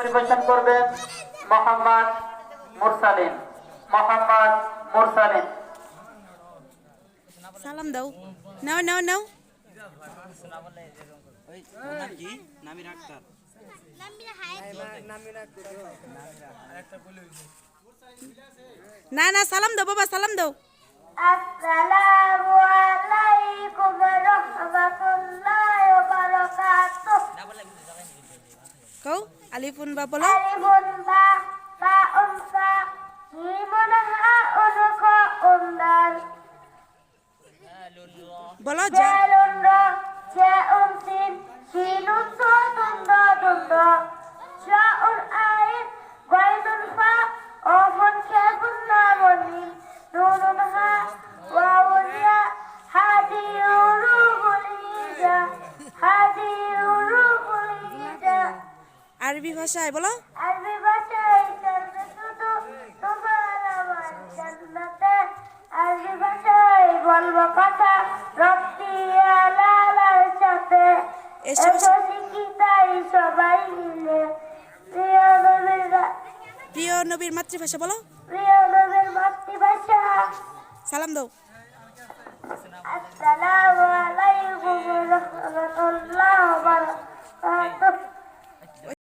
পরিবেশন করবেন মোহাম্মদ মুরসালিন। মোহাম্মদ মুরসালিন। সালাম দাও। নাও নাও নাও। না না সালাম দাও বাবা সালাম দাও। আসসালামু আলাইকুম রহমাতুল্লাহি ওয়া বারাকাতুহু। কও আলিফুন বা বলো বলো যা। আরবি ভাষায় বলো। আরবি ভাষায় চলবে শুধু তোমার আমার জান্নাতে। আরবি ভাষায় বলব কথা রক্তি লালার সাথে। এসো, সবাই মিলে। প্রিয় নবীর প্রিয় নবীর মাতৃভাষা বলো। প্রিয় নবীর মাতৃভাষা। সালাম দাও। আসসালামু আলাইকুম।